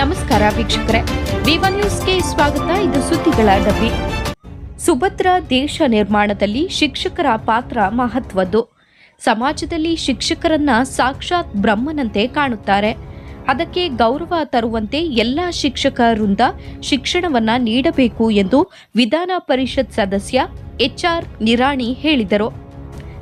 ನಮಸ್ಕಾರ ವೀಕ್ಷಕರೇ. ವಿವನ್ ನ್ಯೂಸ್ಗೆ ಸ್ವಾಗತ. ಇದು ಸುದ್ದಿಗಳ ಡಬ್ಬಿ. ಸುಭದ್ರ ದೇಶ ನಿರ್ಮಾಣದಲ್ಲಿ ಶಿಕ್ಷಕರ ಪಾತ್ರ ಮಹತ್ವದ್ದು. ಸಮಾಜದಲ್ಲಿ ಶಿಕ್ಷಕರನ್ನ ಸಾಕ್ಷಾತ್ ಬ್ರಹ್ಮನಂತೆ ಕಾಣುತ್ತಾರೆ. ಅದಕ್ಕೆ ಗೌರವ ತರುವಂತೆ ಎಲ್ಲ ಶಿಕ್ಷಕ ವೃಂದ ಶಿಕ್ಷಣವನ್ನ ನೀಡಬೇಕು ಎಂದು ವಿಧಾನ ಪರಿಷತ್ ಸದಸ್ಯ ಎಚ್ಆರ್ ನಿರಾಣಿ ಹೇಳಿದರು.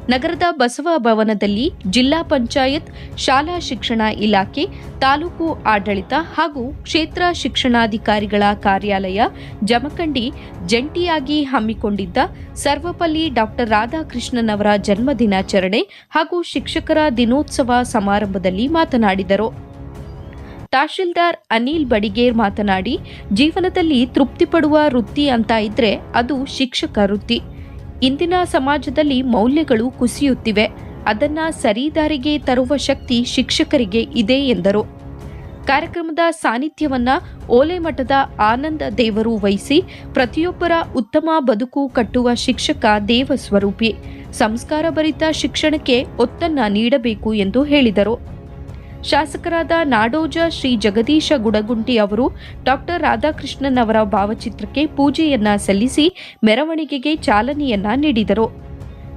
ನಗರದ ಬಸವ ಭವನದಲ್ಲಿ ಜಿಲ್ಲಾ ಪಂಚಾಯತ್, ಶಾಲಾ ಶಿಕ್ಷಣ ಇಲಾಖೆ, ತಾಲೂಕು ಆಡಳಿತ ಹಾಗೂ ಕ್ಷೇತ್ರ ಶಿಕ್ಷಣಾಧಿಕಾರಿಗಳ ಕಾರ್ಯಾಲಯ ಜಮಖಂಡಿ ಜಂಟಿಯಾಗಿ ಹಮ್ಮಿಕೊಂಡಿದ್ದ ಸರ್ವಪಲ್ಲಿ ಡಾಕ್ಟರ್ ರಾಧಾಕೃಷ್ಣನ್ ಅವರ ಜನ್ಮದಿನಾಚರಣೆ ಹಾಗೂ ಶಿಕ್ಷಕರ ದಿನೋತ್ಸವ ಸಮಾರಂಭದಲ್ಲಿ ಮಾತನಾಡಿದರು. ತಹಶೀಲ್ದಾರ್ ಅನಿಲ್ ಬಡಿಗೇರ್ ಮಾತನಾಡಿ, ಜೀವನದಲ್ಲಿ ತೃಪ್ತಿಪಡುವ ವೃತ್ತಿ ಅಂತ ಇದ್ರೆ ಅದು ಶಿಕ್ಷಕ ವೃತ್ತಿ. ಇಂದಿನ ಸಮಾಜದಲ್ಲಿ ಮೌಲ್ಯಗಳು ಕುಸಿಯುತ್ತಿವೆ. ಅದನ್ನ ಸರಿದಾರಿಗೆ ತರುವ ಶಕ್ತಿ ಶಿಕ್ಷಕರಿಗೆ ಇದೆ ಎಂದರು. ಕಾರ್ಯಕ್ರಮದ ಸಾನ್ನಿಧ್ಯವನ್ನ ಓಲೆಮಠದ ಆನಂದ ದೇವರು ವಹಿಸಿ ಪ್ರತಿಯೊಬ್ಬರ ಉತ್ತಮ ಬದುಕು ಕಟ್ಟುವ ಶಿಕ್ಷಕ ದೇವಸ್ವರೂಪಿ. ಸಂಸ್ಕಾರಭರಿತ ಶಿಕ್ಷಣಕ್ಕೆ ಒತ್ತನ್ನ ನೀಡಬೇಕು ಎಂದು ಹೇಳಿದರು. ಶಾಸಕರಾದ ನಾಡೋಜ ಶ್ರೀ ಜಗದೀಶ ಗುಡಗುಂಟಿ ಅವರು ಡಾಕ್ಟರ್ ರಾಧಾಕೃಷ್ಣನ್ ಅವರ ಭಾವಚಿತ್ರಕ್ಕೆ ಪೂಜೆಯನ್ನ ಸಲ್ಲಿಸಿ ಮೆರವಣಿಗೆಗೆ ಚಾಲನೆಯನ್ನ ನೀಡಿದರು.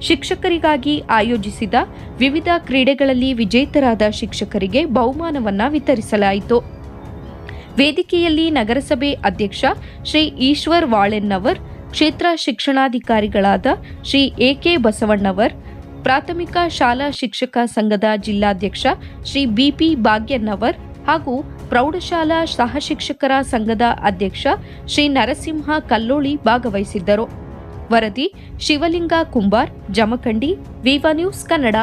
ಶಿಕ್ಷಕರಿಗಾಗಿ ಆಯೋಜಿಸಿದ ವಿವಿಧ ಕ್ರೀಡೆಗಳಲ್ಲಿ ವಿಜೇತರಾದ ಶಿಕ್ಷಕರಿಗೆ ಬಹುಮಾನವನ್ನ ವಿತರಿಸಲಾಯಿತು. ವೇದಿಕೆಯಲ್ಲಿ ನಗರಸಭೆ ಅಧ್ಯಕ್ಷ ಶ್ರೀ ಈಶ್ವರ್ ವಾಳೆನ್ನವರ್, ಕ್ಷೇತ್ರ ಶಿಕ್ಷಣಾಧಿಕಾರಿಗಳಾದ ಶ್ರೀ ಎಕೆ ಬಸವಣ್ಣವರ್ ಪ್ರಾಥಮಿಕ ಶಾಲಾ ಶಿಕ್ಷಕ ಸಂಘದ ಜಿಲ್ಲಾಧ್ಯಕ್ಷ ಶ್ರೀ ಬಿಪಿ ಭಾಗ್ಯನವರ್ ಹಾಗೂ ಪ್ರೌಢಶಾಲಾ ಸಹಶಿಕ್ಷಕರ ಸಂಘದ ಅಧ್ಯಕ್ಷ ಶ್ರೀ ನರಸಿಂಹ ಕಲ್ಲೋಳಿ ಭಾಗವಹಿಸಿದ್ದರು. ವರದಿ ಶಿವಲಿಂಗ ಕುಂಬಾರ್, ಜಮಖಂಡಿ, ವಿವಾ ನ್ಯೂಸ್ ಕನ್ನಡ.